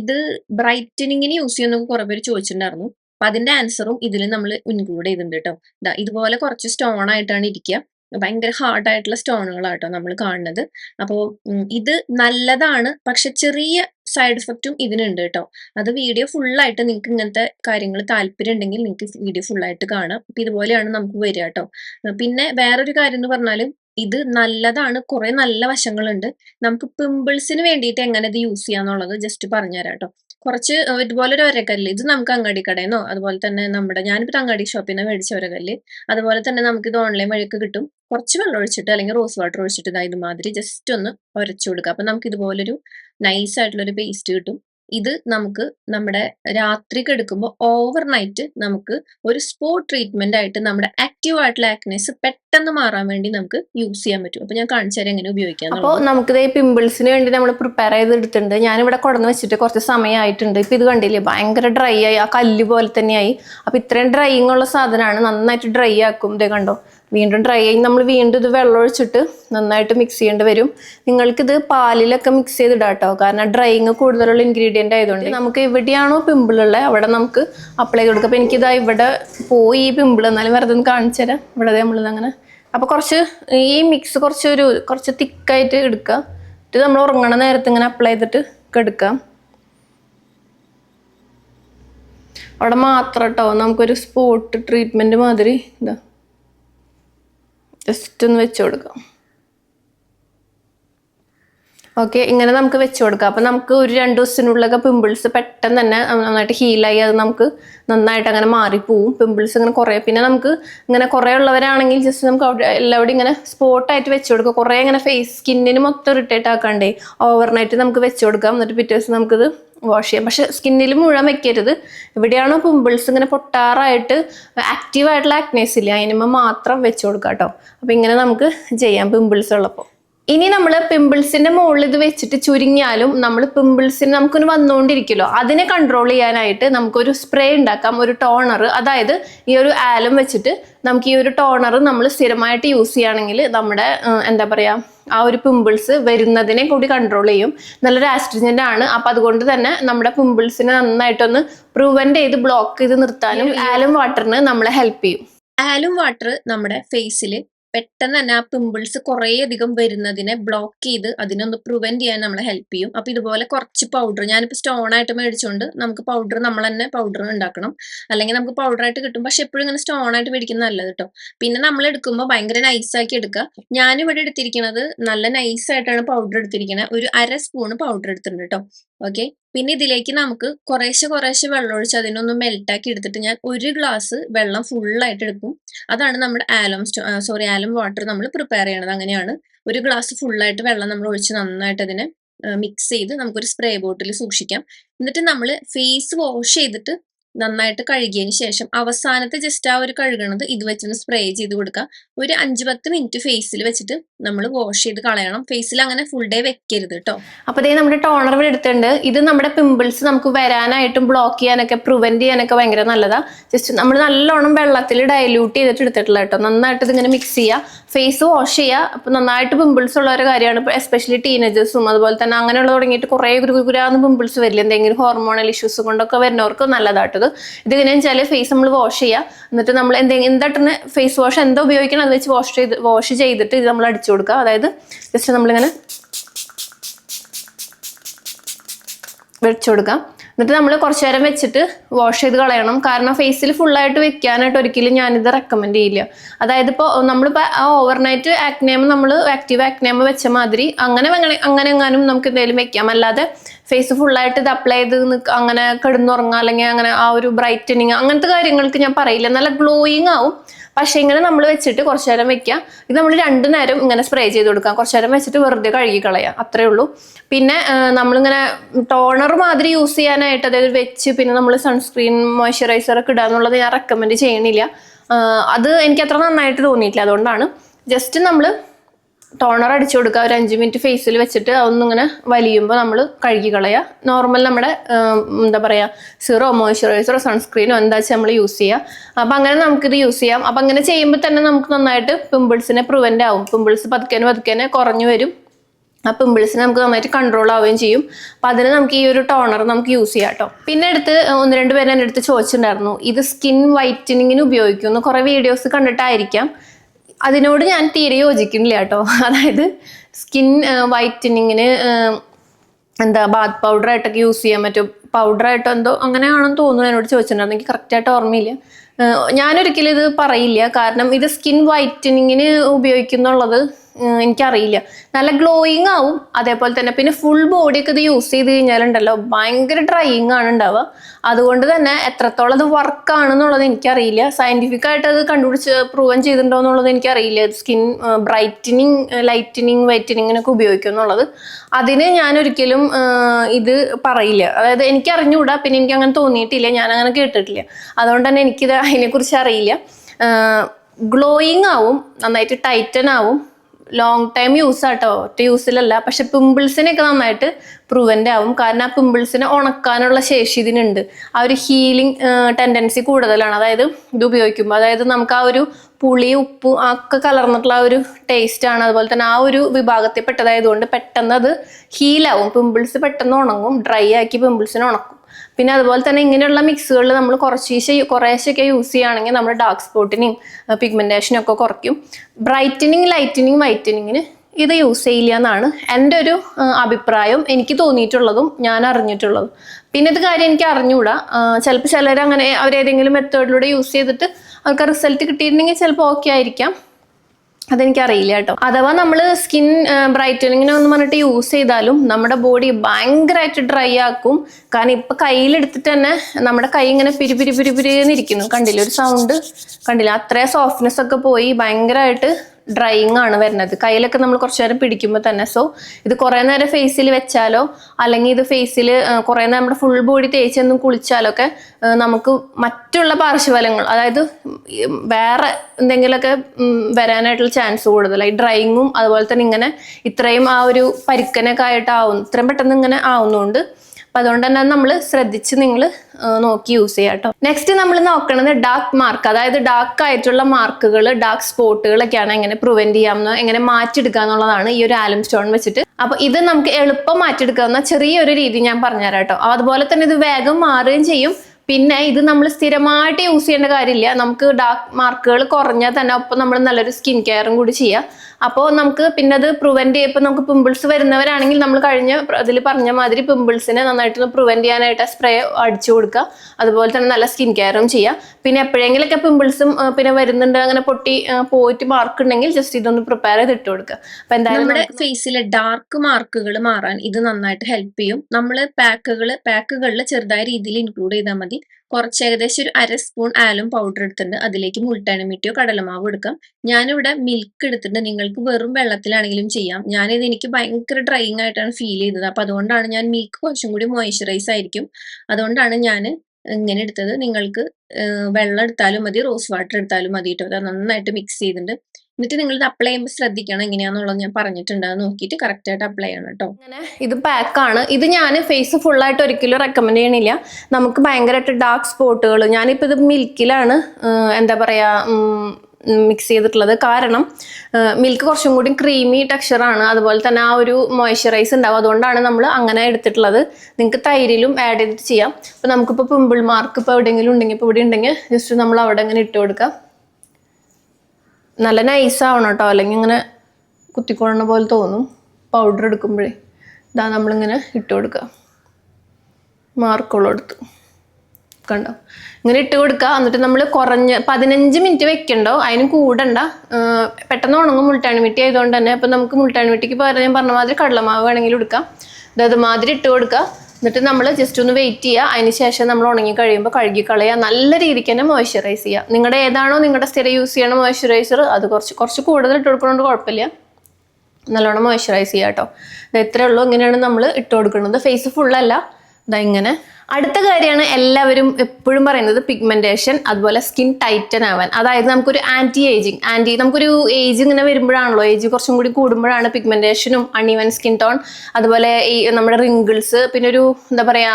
ഇത് ബ്രൈറ്റനിങ്ങിന് യൂസ് ചെയ്യുന്നൊക്കെ കുറെ പേര് ചോദിച്ചിട്ടുണ്ടായിരുന്നു. അപ്പൊ അതിന്റെ ആൻസറും ഇതിൽ നമ്മൾ ഇൻക്ലൂഡ് ചെയ്തിട്ടുണ്ട് കേട്ടോ ഇതുപോലെ കുറച്ച് സ്റ്റോൺ ആയിട്ടാണ് ഇരിക്കുക. ഭയങ്കര ഹാർഡായിട്ടുള്ള സ്റ്റോണുകളാട്ടോ നമ്മൾ കാണുന്നത്. അപ്പോൾ ഇത് നല്ലതാണ്. പക്ഷെ ചെറിയ സൈഡ് എഫക്റ്റും ഇതിനുണ്ട് കേട്ടോ. അത് വീഡിയോ ഫുള്ളായിട്ട് നിങ്ങൾക്ക് ഇങ്ങനത്തെ കാര്യങ്ങൾ താല്പര്യം ഉണ്ടെങ്കിൽ നിങ്ങൾക്ക് വീഡിയോ ഫുള്ളായിട്ട് കാണാം. അപ്പം ഇതുപോലെയാണ് നമുക്ക് വരിക കേട്ടോ. പിന്നെ വേറൊരു കാര്യം എന്ന് പറഞ്ഞാൽ ഇത് നല്ലതാണ്. കുറെ നല്ല വശങ്ങളുണ്ട്. നമുക്ക് പിമ്പിൾസിന് വേണ്ടിയിട്ട് എങ്ങനെ ഇത് യൂസ് ചെയ്യാന്നുള്ളത് ജസ്റ്റ് പറഞ്ഞുതരാം കേട്ടോ. കുറച്ച് ഇതുപോലെ ഒരു ഒരകല്ല് ഇത് നമുക്ക് അങ്ങാടി കടയെന്നോ അതുപോലെ തന്നെ നമ്മുടെ ഞാനിപ്പോൾ അങ്ങാടി ഷോപ്പിൽ നിന്ന് മേടിച്ച ഒരകല്ല് അതുപോലെ തന്നെ നമുക്ക് ഇത് ഓൺലൈൻ വഴിയൊക്കെ കിട്ടും. കുറച്ച് വെള്ളം ഒഴിച്ചിട്ട് അല്ലെങ്കിൽ റോസ് വാട്ടർ ഒഴിച്ചിട്ട് ഇതാ ഇതുമാതിരി ജസ്റ്റ് ഒന്ന് ഉരച്ചു കൊടുക്കുക. അപ്പൊ നമുക്ക് ഇതുപോലൊരു നൈസ് ആയിട്ടുള്ള ഒരു പേസ്റ്റ് കിട്ടും. ഇത് നമുക്ക് നമ്മുടെ രാത്രിക്ക് എടുക്കുമ്പോൾ ഓവർ നൈറ്റ് നമുക്ക് ഒരു സ്പോട്ട് ട്രീറ്റ്മെന്റ് ആയിട്ട് നമ്മുടെ ആക്റ്റീവ് ആയിട്ടുള്ള ആക്നെസ് പെട്ടെന്ന് മാറാൻ വേണ്ടി നമുക്ക് യൂസ് ചെയ്യാൻ പറ്റും. അപ്പൊ ഞാൻ കാണിച്ചു തരാം എങ്ങനെ ഉപയോഗിക്കാം അപ്പോൾ നമുക്ക് ഈ പിമ്പിൾസിന് വേണ്ടി നമ്മൾ പ്രിപ്പയർ ചെയ്തെടുത്തിട്ടുണ്ട്. ഞാനിവിടെ കൊടന്ന് വെച്ചിട്ട് കുറച്ച് സമയമായിട്ടുണ്ട് ഇപ്പൊ ഇത് കണ്ടില്ലേ? ഭയങ്കര ഡ്രൈ ആയി. ആ കല്ല് പോലെ തന്നെയായി. അപ്പൊ ഇത്രയും ഡ്രൈയിങ് ഉള്ള സാധനമാണ് നന്നായിട്ട് ഡ്രൈ ആക്കും. ഇതേ കണ്ടോ? വീണ്ടും ഡ്രൈ ആയി നമ്മൾ വീണ്ടും ഇത് വെള്ളം ഒഴിച്ചിട്ട് നന്നായിട്ട് മിക്സ് ചെയ്യേണ്ടി വരും. നിങ്ങൾക്കിത് പാലിലൊക്കെ മിക്സ് ചെയ്തിടാം കേട്ടോ കാരണം ഡ്രൈയിങ് കൂടുതലുള്ള ഇൻഗ്രീഡിയന്റ് ആയതുകൊണ്ട് നമുക്ക് എവിടെയാണോ പിമ്പിൾ ഉള്ളത് അവിടെ നമുക്ക് അപ്ലൈ ചെയ്ത് കൊടുക്കാം. അപ്പോൾ എനിക്കിതാ ഇവിടെ പോയി ഈ പിമ്പിൾ എന്നാലും വെറുതെ ഒന്ന് കാണിച്ചു തരാം. ഇവിടെ നമ്മളിത് അങ്ങനെ. അപ്പോൾ കുറച്ച് ഈ മിക്സ് കുറച്ച് ഒരു കുറച്ച് തിക്കായിട്ട് എടുക്കുക. എന്നിട്ട് നമ്മൾ ഉറങ്ങണ നേരത്ത് ഇങ്ങനെ അപ്ലൈ ചെയ്തിട്ട് എടുക്കാം അവിടെ മാത്രം കേട്ടോ നമുക്കൊരു സ്പോട്ട് ട്രീറ്റ്മെന്റ് മാതിരി ഇതാ. ജസ്റ്റ് ഒന്ന് വെച്ച് കൊടുക്കാം. ഓക്കെ ഇങ്ങനെ നമുക്ക് വെച്ച് കൊടുക്കാം. അപ്പം നമുക്ക് ഒരു രണ്ട് ദിവസത്തിനുള്ളിലൊക്കെ പിമ്പിൾസ് പെട്ടെന്ന് തന്നെ നന്നായിട്ട് ഹീലായി അത് നമുക്ക് നന്നായിട്ട് അങ്ങനെ മാറിപ്പോവും. പിമ്പിൾസ് ഇങ്ങനെ കുറേ പിന്നെ നമുക്ക് ഇങ്ങനെ കുറേ ഉള്ളവരാണെങ്കിൽ ജസ്റ്റ് നമുക്ക് അവിടെ എല്ലാവിടെയും ഇങ്ങനെ സ്പോട്ടായിട്ട് വെച്ച് കൊടുക്കുക. കുറേ ഇങ്ങനെ ഫേസ് സ്കിന്നിന് മൊത്തം ഇറിറ്റേറ്റ് ആക്കാണ്ടേ ഓവർനൈറ്റ് നമുക്ക് വെച്ച് കൊടുക്കാം. എന്നിട്ട് പിറ്റേ ദിവസം നമുക്കിത് വാഷ് ചെയ്യാം. പക്ഷെ സ്കിന്നിൽ മുഴുവൻ വെക്കരുത്. എവിടെയാണോ പിമ്പിൾസ് ഇങ്ങനെ പൊട്ടാറായിട്ട് ആക്റ്റീവായിട്ടുള്ള ആക്നേസ് ഇല്ല അതിനുമ്പോൾ മാത്രം വെച്ച് കൊടുക്കാം കേട്ടോ അപ്പം ഇങ്ങനെ നമുക്ക് ചെയ്യാം പിമ്പിൾസ് ഉള്ളപ്പോൾ. ഇനി നമ്മൾ പിമ്പിൾസിന്റെ മുകളിൽ ഇത് വെച്ചിട്ട് ചുരുങ്ങിയാലും നമ്മൾ പിമ്പിൾസിന് നമുക്കൊന്ന് വന്നുകൊണ്ടിരിക്കുമല്ലോ അതിനെ കൺട്രോൾ ചെയ്യാനായിട്ട് നമുക്കൊരു സ്പ്രേ ഉണ്ടാക്കാം ഒരു ടോണർ അതായത് ഈ ഒരു ആലം വെച്ചിട്ട് നമുക്ക് ഈ ഒരു ടോണർ നമ്മൾ സ്ഥിരമായിട്ട് യൂസ് ചെയ്യുകയാണെങ്കിൽ നമ്മുടെ എന്താ പറയുക ആ ഒരു പിമ്പിൾസ് വരുന്നതിനെ കൂടി കൺട്രോൾ ചെയ്യും. നല്ലൊരു ആസ്ട്രിജന്റ് ആണ്. അപ്പം അതുകൊണ്ട് തന്നെ നമ്മുടെ പിമ്പിൾസിനെ നന്നായിട്ടൊന്ന് പ്രിവെന്റ് ചെയ്ത് ബ്ലോക്ക് ചെയ്ത് നിർത്താനും ആലം വാട്ടറിന് നമ്മളെ ഹെൽപ്പ് ചെയ്യും. ആലും വാട്ടർ നമ്മുടെ ഫേസിൽ പെട്ടെന്ന് തന്നെ ആ പിമ്പിൾസ് കുറേ അധികം വരുന്നതിനെ ബ്ലോക്ക് ചെയ്ത് അതിനൊന്ന് പ്രിവെന്റ് ചെയ്യാൻ നമ്മളെ ഹെൽപ്പ് ചെയ്യും. അപ്പൊ ഇതുപോലെ കുറച്ച് പൗഡർ ഞാനിപ്പോൾ സ്റ്റോൺ ആയിട്ട് മേടിച്ചുകൊണ്ട് നമുക്ക് പൗഡർ നമ്മൾ തന്നെ പൗഡർ ഉണ്ടാക്കണം. അല്ലെങ്കിൽ നമുക്ക് പൗഡർ ആയിട്ട് കിട്ടും. പക്ഷെ എപ്പോഴും ഇങ്ങനെ സ്റ്റോൺ ആയിട്ട് മേടിക്കുന്നത് നല്ലത് കേട്ടോ പിന്നെ നമ്മൾ എടുക്കുമ്പോൾ ഭയങ്കര നൈസ് ആക്കി എടുക്കുക. ഞാനിവിടെ എടുത്തിരിക്കുന്നത് നല്ല നൈസ് ആയിട്ടാണ് പൗഡർ എടുത്തിരിക്കുന്നത് ഒരു അര സ്പൂൺ പൗഡർ എടുത്തിട്ടുണ്ട് കേട്ടോ ഓക്കെ പിന്നെ ഇതിലേക്ക് നമുക്ക് കുറേശ്ശെ കുറേശ്ശെ വെള്ളം ഒഴിച്ച് അതിനൊന്ന് മെൽറ്റാക്കി എടുത്തിട്ട് ഞാൻ ഒരു ഗ്ലാസ് വെള്ളം ഫുള്ളായിട്ട് എടുക്കും. അതാണ് നമ്മുടെ ആലം സോറി ആലം വാട്ടർ നമ്മൾ പ്രിപ്പയർ ചെയ്യണത്. അങ്ങനെയാണ്. ഒരു ഗ്ലാസ് ഫുള്ളായിട്ട് വെള്ളം നമ്മൾ ഒഴിച്ച് നന്നായിട്ട് അതിനെ മിക്സ് ചെയ്ത് നമുക്കൊരു സ്പ്രേ ബോട്ടിൽ സൂക്ഷിക്കാം. എന്നിട്ട് നമ്മൾ ഫേസ് വാഷ് ചെയ്തിട്ട് നന്നായിട്ട് കഴുകിയതിന് ശേഷം അവസാനത്തെ ജസ്റ്റ് ആ ഒരു കഴുകണത് ഇത് വെച്ചൊന്ന് സ്പ്രേ ചെയ്ത് കൊടുക്കുക. ഒരു അഞ്ച് പത്ത് മിനിറ്റ് ഫേസിൽ വെച്ചിട്ട് നമ്മൾ വാഷ് ചെയ്ത് കളയണം. ഫേസിൽ അങ്ങനെ ഫുൾ ഡേ വെക്കരുത് കേട്ടോ അപ്പോൾ ഇതേ നമ്മുടെ ടോണർ ഇവിടെ എടുത്തിട്ടുണ്ട്. ഇത് നമ്മുടെ പിമ്പിൾസ് നമുക്ക് വരാനായിട്ടും ബ്ലോക്ക് ചെയ്യാനൊക്കെ പ്രിവെന്റ് ചെയ്യാനൊക്കെ ഭയങ്കര നല്ലതാ. ജസ്റ്റ് നമ്മൾ നല്ലോണം വെള്ളത്തിൽ ഡയല്യൂട്ട് ചെയ്തിട്ട് എടുത്തിട്ടില്ല കേട്ടോ നന്നായിട്ട് ഇതിങ്ങനെ മിക്സ് ചെയ്യുക. ഫേസ് വാഷ് ചെയ്യുക. അപ്പോൾ നന്നായിട്ട് പിമ്പിൾസ് ഉള്ള ഒരു കാര്യമാണ്. എസ്പെഷ്യലി ടീനേജേഴ്സും അതുപോലെ തന്നെ അങ്ങനെയുള്ള തുടങ്ങിയിട്ട് കുറേ ഗുരുഗുരാന്ന് പിമ്പിൾസ് വരില്ല? എന്തെങ്കിലും ഹോർമോണൽ ഇഷ്യൂസ് കൊണ്ടൊക്കെ വരുന്നവർക്ക് നല്ലതായിട്ടത് ഇതിങ്ങനെയാണെന്ന് വെച്ചാൽ ഫേസ് നമ്മൾ വാഷ് ചെയ്യുക എന്നിട്ട് നമ്മൾ എന്തെങ്കിലും എന്തായിട്ടാണ് ഫേസ് വാഷ് എന്താ ഉപയോഗിക്കണം അത് വെച്ച് വാഷ് ചെയ്ത് വാഷ് ചെയ്തിട്ട് ഇത് നമ്മൾ അടിച്ചു കൊടുക്കുക അതായത് ജസ്റ്റ് നമ്മളിങ്ങനെ വെച്ചു കൊടുക്കാം. എന്നിട്ട് നമ്മൾ കുറച്ചു നേരം വെച്ചിട്ട് വാഷ് ചെയ്ത് കളയണം. കാരണം ഫേസിൽ ഫുള്ളായിട്ട് വെക്കാനായിട്ട് ഒരിക്കലും ഞാനിത് റെക്കമെൻഡ് ചെയ്യില്ല. അതായത് ഇപ്പോൾ നമ്മളിപ്പോൾ ആ ഓവർനൈറ്റ് ആക്നേമ് നമ്മൾ ആക്റ്റീവ് ആക്നേമ് വെച്ച മാതിരി അങ്ങനെ അങ്ങനെ അങ്ങനെ എങ്ങാനും നമുക്ക് എന്തെങ്കിലും വെക്കാം. അല്ലാതെ ഫേസ് ഫുള്ളായിട്ട് ഇത് അപ്ലൈ ചെയ്ത് അങ്ങനെ കിടന്നുറങ്ങുക അല്ലെങ്കിൽ അങ്ങനെ ആ ഒരു ബ്രൈറ്റനിങ് അങ്ങനത്തെ കാര്യങ്ങൾക്ക് ഞാൻ പറയില്ല. നല്ല ഗ്ലോയിങ് ആവും. പക്ഷേ ഇങ്ങനെ നമ്മൾ വെച്ചിട്ട് കുറച്ച് നേരം വെക്കാം ഇത് നമ്മൾ രണ്ടു നേരം ഇങ്ങനെ സ്പ്രേ ചെയ്ത് കൊടുക്കാം കുറച്ച് നേരം വെച്ചിട്ട് വെറുതെ കഴുകി കളയാം അത്രേ ഉള്ളൂ. പിന്നെ നമ്മളിങ്ങനെ ടോണർ മാതിരി യൂസ് ചെയ്യാനായിട്ട് അതായത് വെച്ച് പിന്നെ നമ്മൾ സൺസ്ക്രീൻ മോയ്സ്ചറൈസർ ഒക്കെ ഇടാന്നുള്ളത് ഞാൻ റെക്കമെൻഡ് ചെയ്യണില്ല. അത് എനിക്ക് അത്ര നന്നായിട്ട് തോന്നിയിട്ടില്ല. അതുകൊണ്ടാണ്. ജസ്റ്റ് നമ്മൾ ടോണർ അടിച്ചു കൊടുക്കുക. ഒരു അഞ്ച് മിനിറ്റ് ഫേസിൽ വെച്ചിട്ട് അതൊന്നിങ്ങനെ വലിയുമ്പോൾ നമ്മൾ കഴുകി കളയുക നോർമൽ നമ്മുടെ എന്താ പറയുക സീറോ മോയ്സ്ചറൈസറോ സൺസ്ക്രീനോ എന്താ വെച്ചാൽ നമ്മൾ യൂസ് ചെയ്യുക അപ്പം അങ്ങനെ നമുക്കിത് യൂസ് ചെയ്യാം. അപ്പം അങ്ങനെ ചെയ്യുമ്പോൾ തന്നെ നമുക്ക് നന്നായിട്ട് പിമ്പിൾസിനെ പ്രിവെന്റ് ആവും. പിമ്പിൾസ് പതുക്കേനെ പതുക്കേനെ കുറഞ്ഞു വരും. ആ പിമ്പിൾസിനെ നമുക്ക് നന്നായിട്ട് കൺട്രോൾ ആവുകയും ചെയ്യും. അപ്പം അതിന് നമുക്ക് ഈ ഒരു ടോണർ നമുക്ക് യൂസ് ചെയ്യാം കേട്ടോ പിന്നെ അടുത്ത് ഒന്ന് രണ്ട് പേര് എന്റെ അടുത്ത് ചോദിച്ചിട്ടുണ്ടായിരുന്നു. ഇത് സ്കിൻ വൈറ്റനിങ്ങിന് ഉപയോഗിക്കുന്നു കുറേ വീഡിയോസ് കണ്ടിട്ടായിരിക്കാം. അതിനോട് ഞാൻ തീരെ യോജിക്കുന്നില്ല കേട്ടോ. അതായത് സ്കിൻ വൈറ്റനിങ്ങിന് എന്താ ബാത്ത് പൗഡർ ആയിട്ടൊക്കെ യൂസ് ചെയ്യാൻ പറ്റും. പൗഡർ ആയിട്ടോ എന്തോ അങ്ങനെയാണെന്ന് തോന്നുന്നു എന്നോട് ചോദിച്ചിട്ടുണ്ടായിരുന്നു. എനിക്ക് കറക്റ്റായിട്ട് ഓർമ്മയില്ല. ഞാനൊരിക്കലും ഇത് പറയില്ല. കാരണം ഇത് സ്കിൻ വൈറ്റനിങ്ങിന് ഉപയോഗിക്കുന്നുള്ളത് എനിക്കറിയില്ല. നല്ല ഗ്ലോയിങ് ആവും. അതേപോലെ തന്നെ പിന്നെ ഫുൾ ബോഡിയൊക്കെ ഇത് യൂസ് ചെയ്ത് കഴിഞ്ഞാലുണ്ടല്ലോ ഭയങ്കര ഡ്രൈയിങ് ആണ് ഉണ്ടാവുക. അതുകൊണ്ട് തന്നെ എത്രത്തോളം അത് വർക്ക് ആണെന്നുള്ളത് എനിക്കറിയില്ല. സയന്റിഫിക് ആയിട്ട് അത് കണ്ടുപിടിച്ച് പ്രൂവൻ ചെയ്തിട്ടുണ്ടോ എന്നുള്ളത് എനിക്കറിയില്ല. സ്കിൻ ബ്രൈറ്റനിങ് ലൈറ്റനിങ് വൈറ്റനിങ്ങിനൊക്കെ ഉപയോഗിക്കും എന്നുള്ളത്. അതിന് ഞാൻ ഒരിക്കലും ഇത് പറയില്ല. അതായത് എനിക്ക് അറിഞ്ഞുകൂടാ പിന്നെ എനിക്ക് അങ്ങനെ തോന്നിയിട്ടില്ല. ഞാൻ അങ്ങനെ കേട്ടിട്ടില്ല. അതുകൊണ്ട് തന്നെ എനിക്കിത് അതിനെക്കുറിച്ച് അറിയില്ല. ഗ്ലോയിങ് ആവും. നന്നായിട്ട് ടൈറ്റൻ ആവും. ലോങ് ടൈം യൂസ് ആട്ടോ. ഒറ്റ യൂസിലല്ല പക്ഷെ പിമ്പിൾസിനൊക്കെ നന്നായിട്ട് പ്രൂവന്റ് ആവും. കാരണം ആ പിമ്പിൾസിനെ ഉണക്കാനുള്ള ശേഷി ഇതിനുണ്ട്. ആ ഒരു ഹീലിംഗ് ടെൻഡൻസി കൂടുതലാണ്. അതായത് ഇത് ഉപയോഗിക്കുമ്പോൾ അതായത് നമുക്ക് ആ ഒരു പുളി ഉപ്പ് ഒക്കെ കലർന്നിട്ടുള്ള ആ ഒരു ടേസ്റ്റ് ആണ്. അതുപോലെ തന്നെ ആ ഒരു വിഭാഗത്തിൽ പെട്ടതായതുകൊണ്ട് പെട്ടെന്ന് അത് ഹീലാവും പിമ്പിൾസ് പെട്ടെന്ന് ഉണങ്ങും. ഡ്രൈ ആക്കി പിമ്പിൾസിനെ ഉണക്കും. പിന്നെ അതുപോലെ തന്നെ ഇങ്ങനെയുള്ള മിക്സുകളിൽ നമ്മൾ കുറച്ചീശെ കുറേശ്ശൊക്കെ യൂസ് ചെയ്യുകയാണെങ്കിൽ നമ്മൾ ഡാർക്ക് സ്പോട്ടിനെയും പിഗ്മെന്റേഷനും ഒക്കെ കുറയ്ക്കും. ബ്രൈറ്റനിങ് ലൈറ്റനിങ് വൈറ്റനിങ്ങിന് ഇത് യൂസ് ചെയ്യില്ല എന്നാണ് എന്റെ ഒരു അഭിപ്രായം. എനിക്ക് തോന്നിയിട്ടുള്ളതും ഞാൻ അറിഞ്ഞിട്ടുള്ളതും. പിന്നെ ഇത് കാര്യം എനിക്ക് അറിഞ്ഞുകൂടാ ചിലപ്പോൾ ചിലർ അങ്ങനെ അവരേതെങ്കിലും മെത്തേഡിലൂടെ യൂസ് ചെയ്തിട്ട് അവർക്ക് റിസൾട്ട് കിട്ടിയിട്ടുണ്ടെങ്കിൽ ചിലപ്പോൾ ഓക്കെ ആയിരിക്കാം. അതെനിക്കറിയില്ല കേട്ടോ. അഥവാ നമ്മൾ സ്കിൻ ബ്രൈറ്റനിങ്ങിനെ ഒന്ന് പറഞ്ഞിട്ട് യൂസ് ചെയ്താലും നമ്മുടെ ബോഡി ഭയങ്കരമായിട്ട് ഡ്രൈ ആക്കും. കാരണം ഇപ്പൊ കയ്യിലെടുത്തിട്ട് തന്നെ നമ്മുടെ കൈ ഇങ്ങനെ പിരിപിരി പിരിപിരിന്നിരിക്കുന്നു പിരി പിരിന്നിരിക്കുന്നു കണ്ടില്ല? ഒരു സൗണ്ട് കണ്ടില്ല? അത്രയും സോഫ്റ്റ്നെസ് ഒക്കെ പോയി ഭയങ്കരമായിട്ട് ഡ്രൈയിങ് ആണ് വരുന്നത്. കയ്യിലൊക്കെ നമ്മൾ കുറച്ചു നേരം പിടിക്കുമ്പോൾ തന്നെ. സോ ഇത് കുറേ നേരം ഫേസിൽ വെച്ചാലോ അല്ലെങ്കിൽ ഇത് ഫേസിൽ കുറേ നേരം നമ്മുടെ ഫുൾ ബോഡി തേച്ചൊന്നും കുളിച്ചാലോ ഒക്കെ നമുക്ക് മറ്റുള്ള പാർശ്വഫലങ്ങൾ അതായത് വേറെ എന്തെങ്കിലുമൊക്കെ വരാനായിട്ടുള്ള ചാൻസ് കൂടുതലായി ഡ്രൈയിങ്ങും അതുപോലെ തന്നെ ഇങ്ങനെ ഇത്രയും ആ ഒരു പരിക്കനൊക്കെ ആയിട്ടാവും ഇത്രയും പെട്ടെന്ന് ഇങ്ങനെ ആവുന്നതുകൊണ്ട് അപ്പൊ അതുകൊണ്ട് തന്നെ നമ്മൾ ശ്രദ്ധിച്ച് നിങ്ങൾ നോക്കി യൂസ് ചെയ്യാം കേട്ടോ നെക്സ്റ്റ് നമ്മൾ നോക്കണത് ഡാർക്ക് മാർക്ക് അതായത് ഡാർക്ക് ആയിട്ടുള്ള മാർക്കുകൾ ഡാർക്ക് സ്പോട്ടുകളൊക്കെയാണ് എങ്ങനെ പ്രിവെന്റ് ചെയ്യാമെന്നോ എങ്ങനെ മാറ്റിയെടുക്കുക എന്നുള്ളതാണ് ഈ ഒരു ആലം സ്റ്റോൺ വെച്ചിട്ട്. അപ്പോൾ ഇത് നമുക്ക് എളുപ്പം മാറ്റിയെടുക്കാവുന്ന ചെറിയൊരു രീതി ഞാൻ പറഞ്ഞുതരാം കേട്ടോ അതുപോലെ തന്നെ ഇത് വേഗം മാറുകയും ചെയ്യും. പിന്നെ ഇത് നമ്മൾ സ്ഥിരമായിട്ട് യൂസ് ചെയ്യേണ്ട കാര്യമില്ല. നമുക്ക് ഡാർക്ക് മാർക്കുകൾ കുറഞ്ഞാൽ തന്നെ ഒപ്പം നമ്മൾ നല്ലൊരു സ്കിൻ കെയറും കൂടി ചെയ്യാം. അപ്പോൾ നമുക്ക് പിന്നെ അത് പ്രിവെന്റ് ചെയ്യും ഇപ്പം നമുക്ക് പിമ്പിൾസ് വരുന്നവരാണെങ്കിൽ നമ്മൾ കഴിഞ്ഞ അതിൽ പറഞ്ഞ മാതിരി പിമ്പിൾസിനെ നന്നായിട്ടൊന്ന് പ്രിവെന്റ് ചെയ്യാനായിട്ട് സ്പ്രേ അടിച്ചു കൊടുക്കുക. അതുപോലെ തന്നെ നല്ല സ്കിൻ കെയറും ചെയ്യുക. പിന്നെ എപ്പോഴെങ്കിലൊക്കെ പിമ്പിൾസും പിന്നെ വരുന്നുണ്ട് അങ്ങനെ പൊട്ടി പോയിട്ട് മാർക്ക് ഉണ്ടെങ്കിൽ ജസ്റ്റ് ഇതൊന്ന് പ്രിപ്പയർ ചെയ്ത് ഇട്ട് കൊടുക്കുക. അപ്പൊ എന്തായാലും നമ്മുടെ ഫേസിലെ ഡാർക്ക് മാർക്കുകൾ മാറാൻ ഇത് നന്നായിട്ട് ഹെൽപ്പ് ചെയ്യും. നമ്മൾ പാക്കുകൾ പാക്കുകളിൽ ചെറുതായ രീതിയിൽ ഇൻക്ലൂഡ് ചെയ്താൽ മതി. കുറച്ച് ഏകദേശം ഒരു അര സ്പൂൺ ആലും പൗഡർ എടുത്തിട്ടുണ്ട്. അതിലേക്ക് മുൾട്ടാനമിറ്റിയോ കടലമാവ് എടുക്കാം. ഞാനിവിടെ മിൽക്ക് എടുത്തിട്ടുണ്ട്. നിങ്ങൾക്ക് വെറും വെള്ളത്തിലാണെങ്കിലും ചെയ്യാം. ഞാനിത് എനിക്ക് ഭയങ്കര ഡ്രൈയിങ് ആയിട്ടാണ് ഫീൽ ചെയ്തത്. അപ്പൊ അതുകൊണ്ടാണ് ഞാൻ മിൽക്ക് കുറച്ചും കൂടി മോയ്സ്ചറൈസ് ആയിരിക്കും. അതുകൊണ്ടാണ് ഞാൻ ഇങ്ങനെ എടുത്തത്. നിങ്ങൾക്ക് വെള്ളം എടുത്താലും മതി റോസ് വാട്ടർ എടുത്താലും മതി കേട്ടോ നന്നായിട്ട് മിക്സ് ചെയ്തിട്ടുണ്ട്. എന്നിട്ട് നിങ്ങൾ ഇത് അപ്ലൈ ചെയ്യുമ്പോൾ ശ്രദ്ധിക്കണം എങ്ങനെയാണെന്നുള്ളത് ഞാൻ പറഞ്ഞിട്ടുണ്ട്. നോക്കിയിട്ട് കറക്റ്റ് ആയിട്ട് അപ്ലൈ ചെയ്യണം കേട്ടോ. അങ്ങനെ. ഇത് പാക്കാണ് ഇത് ഞാൻ ഫേസ് ഫുള്ളായിട്ട് ഒരിക്കലും റെക്കമെൻഡ് ചെയ്യണില്ല. നമുക്ക് ഭയങ്കരമായിട്ട് ഡാർക്ക് സ്പോട്ടുകൾ ഞാനിപ്പോൾ ഇത് മിൽക്കിലാണ് എന്താ പറയുക മിക്സ് ചെയ്തിട്ടുള്ളത്. കാരണം മിൽക്ക് കുറച്ചും കൂടി ക്രീമി ടെക്സ്ചറാണ് അതുപോലെ തന്നെ ആ ഒരു മോയ്സ്ചറൈസ് ഉണ്ടാവും. അതുകൊണ്ടാണ് നമ്മൾ അങ്ങനെ എടുത്തിട്ടുള്ളത്. നിങ്ങൾക്ക് തൈരിലും ആഡ് ചെയ്തിട്ട് ചെയ്യാം. അപ്പോൾ നമുക്കിപ്പോൾ പിമ്പിൾ മാർക്ക് ഇപ്പോൾ എവിടെയെങ്കിലും ഉണ്ടെങ്കിൽ ഇപ്പോൾ ഇവിടെ ഉണ്ടെങ്കിൽ ജസ്റ്റ് നമ്മൾ അവിടെ അങ്ങനെ ഇട്ട് കൊടുക്കാം. നല്ല നൈസാവണം കേട്ടോ അല്ലെങ്കിൽ ഇങ്ങനെ കുത്തിക്കൊള്ളണ പോലെ തോന്നും. പൗഡർ എടുക്കുമ്പോഴേ. ഇതാ നമ്മളിങ്ങനെ ഇട്ട് കൊടുക്കുക മാർക്കുള്ള എടുത്ത്. കണ്ടോ? ഇങ്ങനെ ഇട്ട് കൊടുക്കുക എന്നിട്ട് നമ്മൾ കുറഞ്ഞ പതിനഞ്ച് മിനിറ്റ് വെക്കണ്ടോ? അതിന് കൂടണ്ട. പെട്ടെന്ന് ഉണങ്ങും മുൾട്ടാണിമിട്ടി ആയതുകൊണ്ട് തന്നെ. അപ്പം നമുക്ക് മുൾട്ടാണിമിട്ടിക്ക് പകരം ഞാൻ പറഞ്ഞ മാതിരി കടലമാവ് വേണമെങ്കിൽ എടുക്കാം. ഇത് അതുമാതിരി ഇട്ട് കൊടുക്കുക എന്നിട്ട് നമ്മൾ ജസ്റ്റ് ഒന്ന് വെയിറ്റ് ചെയ്യുക അതിന് ശേഷം നമ്മൾ ഉണങ്ങി കഴിയുമ്പോൾ കഴുകി കളയുക നല്ല രീതിക്ക് തന്നെ മോയ്സ്ചറൈസ് ചെയ്യുക നിങ്ങളുടെ ഏതാണോ നിങ്ങളുടെ സ്ഥിരം യൂസ് ചെയ്യണ മോയ്സ്ചറൈസർ അത് കുറച്ച് കുറച്ച് കൂടുതൽ ഇട്ട് കൊടുക്കുന്നതുകൊണ്ട് കുഴപ്പമില്ല നല്ലോണം മോയ്സ്ചറൈസ് ചെയ്യുക കേട്ടോ ഇത് ഇത്രേ ഉള്ളൂ. ഇങ്ങനെയാണ് നമ്മൾ ഇട്ട് കൊടുക്കുന്നത്. ഫേസ് ഫുള്ളല്ല ഇതാ ഇങ്ങനെ. അടുത്ത കാര്യമാണ് എല്ലാവരും എപ്പോഴും പറയുന്നത് പിഗ്മെന്റേഷൻ അതുപോലെ സ്കിൻ ടൈറ്റൻ ആവാൻ. അതായത് നമുക്കൊരു ആന്റി ഏജിങ് ആന്റി നമുക്കൊരു ഏജ് ഇങ്ങനെ വരുമ്പോഴാണല്ലോ ഏജ് കുറച്ചും കൂടി കൂടുമ്പോഴാണ് പിഗ്മെന്റേഷനും അൺഈവൻ സ്കിൻ ടോൺ അതുപോലെ ഈ നമ്മുടെ റിങ്കിൾസ് പിന്നെ ഒരു എന്താ പറയാ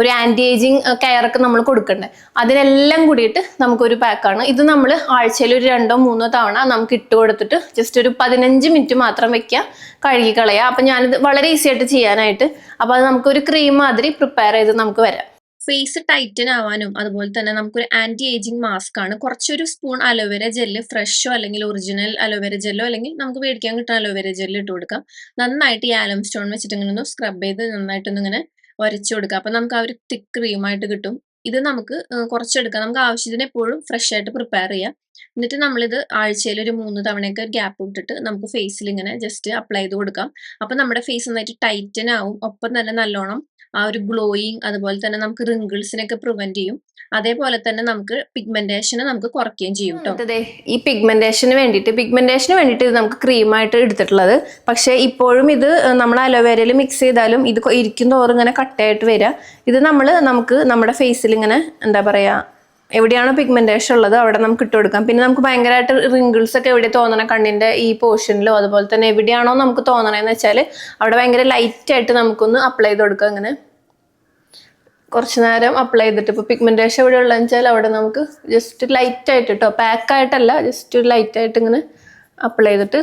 ഒരു ആന്റി ഏജിങ് കെയർ ഒക്കെ നമ്മൾ കൊടുക്കണ്ടേ. അതിനെല്ലാം കൂടിയിട്ട് നമുക്കൊരു പാക്കാണ് ഇത് നമ്മൾ ആഴ്ചയിൽ ഒരു രണ്ടോ മൂന്നോ തവണ നമുക്ക് ഇട്ട് കൊടുത്തിട്ട് ജസ്റ്റ് ഒരു പതിനഞ്ച് മിനിറ്റ് മാത്രം വെക്കുക കഴുകി കളയുക. അപ്പം ഞാനിത് വളരെ ഈസി ആയിട്ട് ചെയ്യാനായിട്ട് അപ്പോൾ അത് നമുക്കൊരു ക്രീം മാതിരി പ്രിപ്പയർ ചെയ്ത് നമുക്ക് വരാം. ഫേസ് ടൈറ്റൻ ആവാനും അതുപോലെ തന്നെ നമുക്കൊരു ആന്റി ഏജിങ് മാസ്ക് ആണ്. കുറച്ചൊരു സ്പൂൺ അലോവേര ജെല്ല് ഫ്രഷോ അല്ലെങ്കിൽ ഒറിജിനൽ അലോവേര ജെല്ലോ അല്ലെങ്കിൽ നമുക്ക് മേടിക്കാൻ കിട്ടുന്ന അലോവേര ജെല്ല് ഇട്ട് കൊടുക്കാം. നന്നായിട്ട് ഈ ആലം സ്റ്റോൺ വെച്ചിട്ട് ഇങ്ങനെ ഒന്ന് സ്ക്രബ് ചെയ്ത് നന്നായിട്ടൊന്ന് ഇങ്ങനെ ഉരച്ചു കൊടുക്കുക. അപ്പം നമുക്ക് ആ ഒരു തിക്ക് ക്രീമായിട്ട് കിട്ടും. ഇത് നമുക്ക് കുറച്ചെടുക്കാം നമുക്ക് ആവശ്യത്തിന് എപ്പോഴും ഫ്രഷ് ആയിട്ട് പ്രിപ്പയർ ചെയ്യാം. എന്നിട്ട് നമ്മളിത് ആഴ്ചയിൽ ഒരു മൂന്ന് തവണയൊക്കെ ഗ്യാപ്പ് ഇട്ടിട്ട് നമുക്ക് ഫേസിൽ ഇങ്ങനെ ജസ്റ്റ് അപ്ലൈ ചെയ്ത് കൊടുക്കാം. അപ്പൊ നമ്മുടെ ഫേസ് നന്നായിട്ട് ടൈറ്റൻ ആവും. ഒപ്പം തന്നെ നല്ലോണം ആ ഒരു ഗ്ലോയിങ് അതുപോലെ തന്നെ നമുക്ക് റിങ്കിൾസിനൊക്കെ പ്രിവെന്റ് ചെയ്യും. അതേപോലെ തന്നെ നമുക്ക് പിഗ്മെന്റേഷനെ നമുക്ക് കുറയ്ക്കുകയും ചെയ്യും കേട്ടോ ഈ പിഗ്മെന്റേഷന് വേണ്ടിയിട്ട് പിഗ്മെന്റേഷന് വേണ്ടിയിട്ട് ഇത് നമുക്ക് ക്രീമായിട്ട് എടുത്തിട്ടുള്ളത്. പക്ഷേ ഇപ്പോഴും ഇത് നമ്മൾ അലോവേരയിൽ മിക്സ് ചെയ്താലും ഇത് ഇരിക്കും തോറും ഇങ്ങനെ കട്ടയായിട്ട് വരിക ഇത് നമ്മൾ നമുക്ക് നമ്മുടെ ഫേസിൽ ഇങ്ങനെ എന്താ പറയുക എവിടെയാണോ പിഗ്മെന്റേഷൻ ഉള്ളത് അവിടെ നമുക്ക് ഇട്ട് കൊടുക്കാം. പിന്നെ നമുക്ക് ഭയങ്കരമായിട്ട് റിങ്കിൾസ് ഒക്കെ എവിടെ തോന്നണ കണ്ണിന്റെ ഈ പോർഷനിലോ അതുപോലെ തന്നെ എവിടെയാണോ നമുക്ക് തോന്നണെന്ന് വെച്ചാൽ അവിടെ ഭയങ്കര ലൈറ്റ് ആയിട്ട് നമുക്കൊന്ന് അപ്ലൈ ചെയ്ത് കൊടുക്കാം അങ്ങനെ കുറച്ച് നേരം അപ്ലൈ ചെയ്തിട്ട് ഇപ്പോൾ പിഗ്മെന്റേഷൻ എവിടെ ഉള്ളതെന്ന് വെച്ചാൽ അവിടെ നമുക്ക് ജസ്റ്റ് ലൈറ്റ് ആയിട്ട് കേട്ടോ പാക്ക് ആയിട്ടല്ല ജസ്റ്റ് ലൈറ്റ് ആയിട്ട് ഇങ്ങനെ അപ്ലൈ ചെയ്തിട്ട്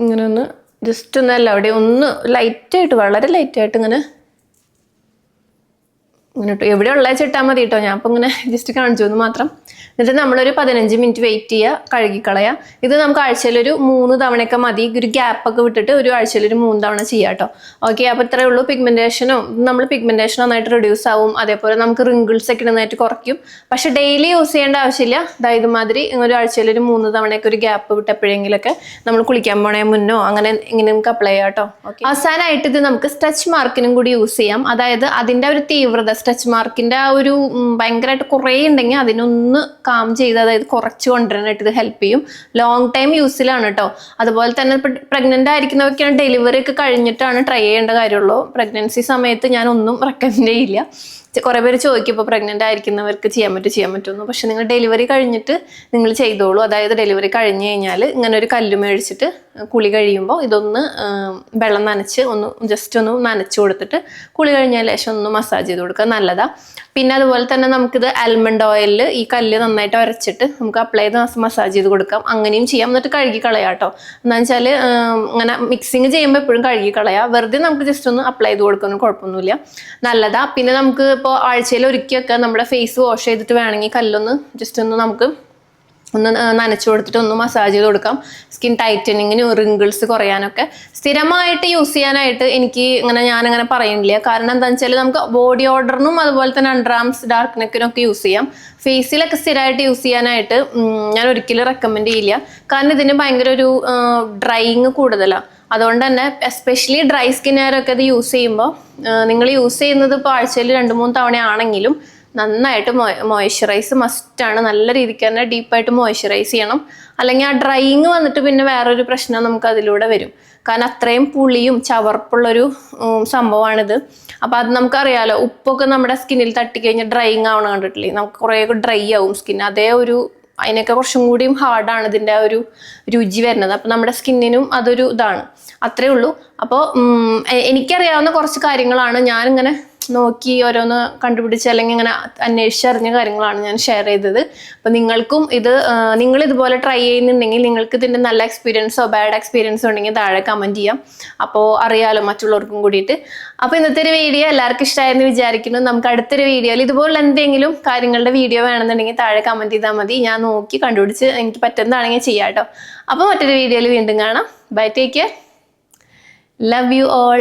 ഇങ്ങനെ ഒന്ന് ജസ്റ്റ് ഒന്ന് അല്ല അവിടെ ഒന്ന് ലൈറ്റ് ആയിട്ട് വളരെ ലൈറ്റ് ആയിട്ട് ഇങ്ങനെ ഇങ്ങനെ എവിടെ ഉള്ള ചിട്ടാൽ മതി കേട്ടോ. ഞാൻ അപ്പോൾ ഇങ്ങനെ ജസ്റ്റ് കാണിച്ചു എന്ന് മാത്രം. എന്നിട്ട് നമ്മളൊരു പതിനഞ്ച് മിനിറ്റ് വെയിറ്റ് ചെയ്യുക കഴുകിക്കളയുക ഇത് നമുക്ക് ആഴ്ചയിലൊരു മൂന്ന് തവണയൊക്കെ മതി. ഒരു ഗ്യാപ്പൊക്കെ വിട്ടിട്ട് ഒരു ആഴ്ചയിലൊരു മൂന്ന് തവണ ചെയ്യാം കേട്ടോ. ഓക്കെ അപ്പോൾ ഇത്രയേ ഉള്ളൂ. പിഗ്മെന്റേഷനും നമ്മൾ പിഗ്മെന്റേഷൻ നന്നായിട്ട് റിഡ്യൂസ് ആവും. അതേപോലെ നമുക്ക് റിങ്കിൾസ് ഒക്കെ നന്നായിട്ട് കുറയ്ക്കും. പക്ഷേ ഡെയിലി യൂസ് ചെയ്യേണ്ട ആവശ്യമില്ല. അതായത് മാതിരി ഒരു ആഴ്ചയിൽ ഒരു മൂന്ന് തവണയൊക്കെ ഒരു ഗ്യാപ്പ് വിട്ടപ്പോഴെങ്കിലൊക്കെ നമ്മൾ കുളിക്കാൻ പോണേ മുന്നോ അങ്ങനെ ഇങ്ങനെ നമുക്ക് അപ്ലൈ ചെയ്യാം കേട്ടോ. ഓക്കെ അവസാനമായിട്ട് ഇത് നമുക്ക് സ്ട്രെച്ച് മാർക്കിനും കൂടി യൂസ് ചെയ്യാം. അതായത് അതിന്റെ ഒരു തീവ്രത സ്ട്രെച്ച് മാർക്കിന്റെ ആ ഒരു ഭയങ്കരമായിട്ട് കുറേ ഉണ്ടെങ്കിൽ അതിനൊന്ന് കാം ചെയ്ത് അതായത് കുറച്ച് കൊണ്ടുവരാനായിട്ട് ഇത് ഹെൽപ്പ് ചെയ്യും. ലോങ് ടൈം യൂസിലാണ് കേട്ടോ അതുപോലെ തന്നെ പ്രഗ്നന്റ് ആയിരിക്കുന്നവരൊക്കെയാണ് ഡെലിവറി ഒക്കെ കഴിഞ്ഞിട്ടാണ് ട്രൈ ചെയ്യേണ്ട കാര്യമുള്ളൂ. പ്രഗ്നൻസി സമയത്ത് ഞാൻ ഒന്നും റെക്കമെൻഡ് ചെയ്യില്ല. കുറെ പേര് ചോദിക്കും ഇപ്പോൾ ആയിരിക്കുന്നവർക്ക് ചെയ്യാൻ പറ്റും ചെയ്യാൻ പറ്റുമെന്ന് പക്ഷെ നിങ്ങൾ ഡെലിവറി കഴിഞ്ഞിട്ട് നിങ്ങൾ ചെയ്തോളൂ. അതായത് ഡെലിവറി കഴിഞ്ഞു കഴിഞ്ഞാൽ ഇങ്ങനെ ഒരു കല്ല് മേടിച്ചിട്ട് കുളി കഴിയുമ്പോൾ ഇതൊന്ന് വെള്ളം നനച്ച് ഒന്ന് ജസ്റ്റ് ഒന്ന് നനച്ച് കൊടുത്തിട്ട് കുളി കഴിഞ്ഞാൽ ശേഷം ഒന്ന് മസാജ് ചെയ്ത് കൊടുക്കുക നല്ലതാ. പിന്നെ അതുപോലെ തന്നെ നമുക്കിത് ആൽമണ്ട് ഓയിലിൽ ഈ കല്ല് നന്നായിട്ട് ഉരച്ചിട്ട് നമുക്ക് അപ്ലൈ ചെയ്ത് മസാജ് ചെയ്ത് കൊടുക്കാം. അങ്ങനെയും ചെയ്യാം. എന്നിട്ട് കഴുകി കളയാം കേട്ടോ എന്താണെന്ന് വെച്ചാൽ അങ്ങനെ മിക്സിങ് ചെയ്യുമ്പോൾ എപ്പോഴും കഴുകി കളയാം. വെറുതെ നമുക്ക് ജസ്റ്റ് ഒന്ന് അപ്ലൈ ചെയ്ത് കൊടുക്കുന്നു കുഴപ്പമൊന്നുമില്ല. നല്ലതാ. പിന്നെ നമുക്ക് ഇപ്പോൾ ആഴ്ചയിൽ ഒരിക്കലൊക്കെ നമ്മുടെ ഫേസ് വാഷ് ചെയ്തിട്ട് വേണമെങ്കിൽ കല്ലൊന്ന് ജസ്റ്റ് ഒന്ന് നമുക്ക് ഒന്ന് നനച്ചു കൊടുത്തിട്ട് ഒന്ന് മസാജ് ചെയ്ത് കൊടുക്കാം. സ്കിൻ ടൈറ്റനിങ്ങിനും റിങ്കിൾസ് കുറയാനൊക്കെ സ്ഥിരമായിട്ട് യൂസ് ചെയ്യാനായിട്ട് എനിക്ക് ഇങ്ങനെ ഞാനങ്ങനെ പറയുന്നില്ല. കാരണം എന്താണെന്ന് വെച്ചാൽ നമുക്ക് ബോഡി ഓർഡറിനും അതുപോലെ തന്നെ അണ്ടർആംസ് ഡാർക്ക് നെക്കിനൊക്കെ യൂസ് ചെയ്യാം ഫേസിലൊക്കെ സ്ഥിരമായിട്ട് യൂസ് ചെയ്യാനായിട്ട് ഞാൻ ഒരിക്കലും റെക്കമെൻഡ് ചെയ്യില്ല. കാരണം ഇതിന് ഭയങ്കര ഒരു ഡ്രൈയിങ് കൂടുതലാണ് അതുകൊണ്ട് തന്നെ എസ്പെഷ്യലി ഡ്രൈ സ്കിന്നുകാരൊക്കെ ഇത് യൂസ് ചെയ്യുമ്പോൾ നിങ്ങൾ യൂസ് ചെയ്യുന്നത് ഇപ്പോൾ ആഴ്ചയിൽ രണ്ട് മൂന്ന് തവണ ആണെങ്കിലും നന്നായിട്ട് മോയ്സ്ചറൈസ് മസ്റ്റാണ് നല്ല രീതിക്ക് തന്നെ ഡീപ്പായിട്ട് മോയ്സ്ചറൈസ് ചെയ്യണം. അല്ലെങ്കിൽ ആ ഡ്രൈയിങ് വന്നിട്ട് പിന്നെ വേറൊരു പ്രശ്നം നമുക്ക് അതിലൂടെ വരും. കാരണം അത്രയും പുളിയും ചവർപ്പുള്ളൊരു സംഭവമാണിത്. അപ്പോൾ അത് നമുക്കറിയാലോ ഉപ്പൊക്കെ നമ്മുടെ സ്കിന്നിൽ തട്ടിക്കഴിഞ്ഞാൽ ഡ്രൈയിങ് ആവണം കണ്ടിട്ടില്ലേ? നമുക്ക് കുറേ ഡ്രൈ ആവും സ്കിൻ അതേ ഒരു അതിനൊക്കെ കുറച്ചും കൂടിയും ഹാർഡാണ് ഇതിന്റെ ഒരു രുചി വരുന്നത്. അപ്പം നമ്മുടെ സ്കിന്നിനും അതൊരു ഇതാണ്. അത്രേ ഉള്ളൂ. അപ്പോൾ എനിക്കറിയാവുന്ന കുറച്ച് കാര്യങ്ങളാണ് ഞാനിങ്ങനെ നോക്കി ഓരോന്ന് കണ്ടുപിടിച്ച് അല്ലെങ്കിൽ ഇങ്ങനെ അന്വേഷിച്ചറിഞ്ഞ കാര്യങ്ങളാണ് ഞാൻ ഷെയർ ചെയ്തത്. അപ്പം നിങ്ങൾക്കും ഇത് നിങ്ങൾ ഇതുപോലെ ട്രൈ ചെയ്യുന്നുണ്ടെങ്കിൽ നിങ്ങൾക്ക് ഇതിന്റെ നല്ല എക്സ്പീരിയൻസോ ബാഡ് എക്സ്പീരിയൻസോ ഉണ്ടെങ്കിൽ താഴെ കമന്റ് ചെയ്യാം. അപ്പോൾ അറിയാലോ മറ്റുള്ളവർക്കും കൂടിയിട്ട്. അപ്പോൾ ഇന്നത്തെ ഒരു വീഡിയോ എല്ലാവർക്കും ഇഷ്ടമായെന്ന് വിചാരിക്കുന്നു. നമുക്ക് അടുത്തൊരു വീഡിയോയിൽ ഇതുപോലെ എന്തെങ്കിലും കാര്യങ്ങളുടെ വീഡിയോ വേണമെന്നുണ്ടെങ്കിൽ താഴെ കമന്റ് ചെയ്താൽ മതി. ഞാൻ നോക്കി കണ്ടുപിടിച്ച് എനിക്ക് പറ്റുന്നതാണെങ്കിൽ ചെയ്യാം കേട്ടോ അപ്പോൾ മറ്റൊരു വീഡിയോയിൽ വീണ്ടും കാണാം. Bye take care love you all